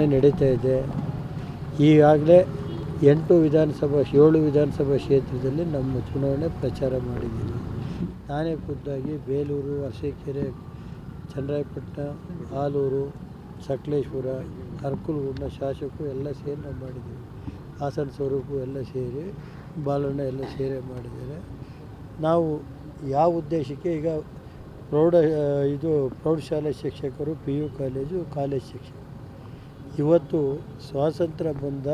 ನಡೀತಾ ಇದೆ. ಈಗಾಗಲೇ ಎಂಟು ವಿಧಾನಸಭಾ, ಏಳು ವಿಧಾನಸಭಾ ಕ್ಷೇತ್ರದಲ್ಲಿ ನಮ್ಮ ಚುನಾವಣೆ ಪ್ರಚಾರ ಮಾಡಿದ್ದೀನಿ ನಾನೇ ಖುದ್ದಾಗಿ ಬೇಲೂರು, ಅರಸೀಕೆರೆ, ಚನ್ನರಾಯಪಟ್ಟಣ ಆಲೂರು ಸಕಲೇಶ್ಪುರ ಅರಕಲಗೂಡಿನ ಶಾಸಕರು ಎಲ್ಲ ಸೇರಿ ನಾವು ಮಾಡಿದ್ದೀವಿ. ಹಾಸನ ಸ್ವರೂಪು ಎಲ್ಲ ಸೇರಿ, ಬಾಲಣ್ಣ ಎಲ್ಲ ಸೇರಿ ಮಾಡಿದ್ದಾರೆ. ನಾವು ಯಾವ ಉದ್ದೇಶಕ್ಕೆ ಈಗ ಪ್ರೌಢ, ಇದು ಪ್ರೌಢಶಾಲೆ ಶಿಕ್ಷಕರು, ಪಿ ಯು ಕಾಲೇಜು, ಕಾಲೇಜ್ ಶಿಕ್ಷಕರು. ಇವತ್ತು ಸ್ವಾತಂತ್ರ್ಯ ಬಂದ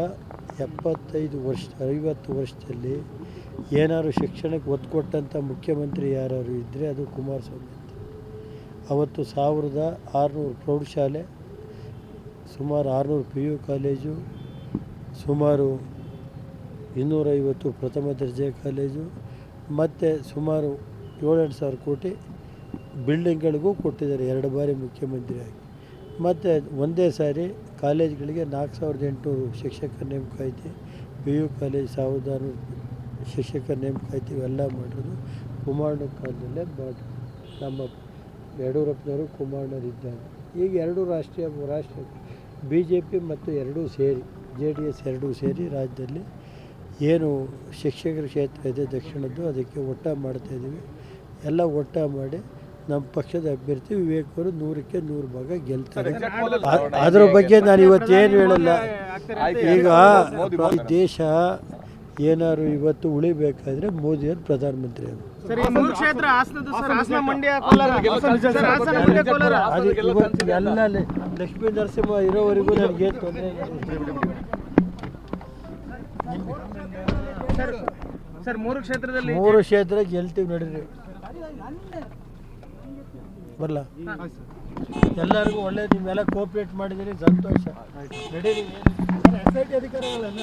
ಎಪ್ಪತ್ತೈದು ವರ್ಷ ಐವತ್ತು ವರ್ಷದಲ್ಲಿ ಏನಾದ್ರು ಶಿಕ್ಷಣಕ್ಕೆ ಒತ್ತು ಕೊಟ್ಟಂಥ ಮುಖ್ಯಮಂತ್ರಿ ಯಾರು ಇದ್ದರೆ ಅದು ಕುಮಾರಸ್ವಾಮಿ ಅಂತ. ಅವತ್ತು ಸಾವಿರದ ಆರುನೂರು ಪ್ರೌಢಶಾಲೆ ಸುಮಾರು ಆರುನೂರು ಪಿ ಯು ಕಾಲೇಜು, ಸುಮಾರು ಇನ್ನೂರೈವತ್ತು ಪ್ರಥಮ ದರ್ಜೆ ಕಾಲೇಜು, ಮತ್ತು ಸುಮಾರು ಏಳೆಂಟು ಸಾವಿರ ಕೋಟಿ ಬಿಲ್ಡಿಂಗ್ಗಳಿಗೂ ಕೊಟ್ಟಿದ್ದಾರೆ ಎರಡು ಬಾರಿ ಮುಖ್ಯಮಂತ್ರಿಯಾಗಿ. ಮತ್ತು ಒಂದೇ ಸಾರಿ ಕಾಲೇಜ್ಗಳಿಗೆ ನಾಲ್ಕು ಸಾವಿರದ ಎಂಟು ಶಿಕ್ಷಕರ ನೇಮಕ ಐತಿ ಪಿ ಯು ಕಾಲೇಜ್ ಸಾವಿರದ ಶಿಕ್ಷಕ ಶಿಕ್ಷಕರ ನೇಮಕ ಐತಿ ಇವೆಲ್ಲ ಮಾಡಿರೋದು ಕುಮಾರಣ್ಣ ಕಾಲದಲ್ಲೇ ಬಟ್ ನಮ್ಮ ಯಡಿಯೂರಪ್ಪನವರು ಕುಮಾರಣ್ಣರಿದ್ದಾಗ ಈಗ ಎರಡೂ ರಾಷ್ಟ್ರೀಯ, ರಾಷ್ಟ್ರ ಬಿ ಜೆ ಪಿ ಮತ್ತು ಎರಡೂ ಸೇರಿ, ಜೆ ಡಿ ಎಸ್ ಎರಡೂ ಸೇರಿ ರಾಜ್ಯದಲ್ಲಿ ಏನು ಶಿಕ್ಷಕರ ಕ್ಷೇತ್ರ ಇದೆ ದಕ್ಷಿಣದ್ದು, ಅದಕ್ಕೆ ಒಟ್ಟ ಮಾಡ್ತಾಯಿದ್ದೀವಿ ಎಲ್ಲ ಒಟ್ಟ ಮಾಡಿ ನಮ್ಮ ಪಕ್ಷದ ಅಭ್ಯರ್ಥಿ ವಿವೇಕ್ ಅವರು ನೂರಕ್ಕೆ ನೂರು ಭಾಗ ಗೆಲ್ತಾರೆ. ಅದರ ಬಗ್ಗೆ ನಾನು ಇವತ್ತೇನು ಹೇಳಲ್ಲ. ಈಗ ಈ ದೇಶ ಏನಾದ್ರು ಇವತ್ತು ಉಳಿಬೇಕಾದ್ರೆ ಮೋದಿಯವರು ಪ್ರಧಾನಮಂತ್ರಿ ಅವರು. ಸರ್ ಮೂರು ಕ್ಷೇತ್ರ ಹಾಸನದ್ದು ಸರ್ ಹಾಸನ ಮಂಡ್ಯ ಕೋಲಾರ. ಸರ್ ಹಾಸನ ಮಂಡ್ಯ ಕೋಲಾರ. ಅದು ಇವತ್ತು ಎಲ್ಲ ಲಕ್ಷ್ಮೀ ನರಸಿಂಹ ಇರೋವರೆಗೂ ನನಗೆ ತೊಂದರೆ ಸರ್ ಸರ್ ಮೂರು ಕ್ಷೇತ್ರದಲ್ಲಿ ಮೂರು ಕ್ಷೇತ್ರ ಗೆಲ್ತೀವಿ ನಡೀರಿ. ಬರಲ್ಲ ಎಲ್ಲರಿಗೂ ಒಳ್ಳೇದು ನೀವೆಲ್ಲ ಕೋಪ್ರೇಟ್ ಮಾಡಿದಿರಿ ಸಂತೋಷ. ರೆಡಿ ಎಸ್ ಐ ಟಿ ಅಧಿಕಾರಿಗಳನ್ನ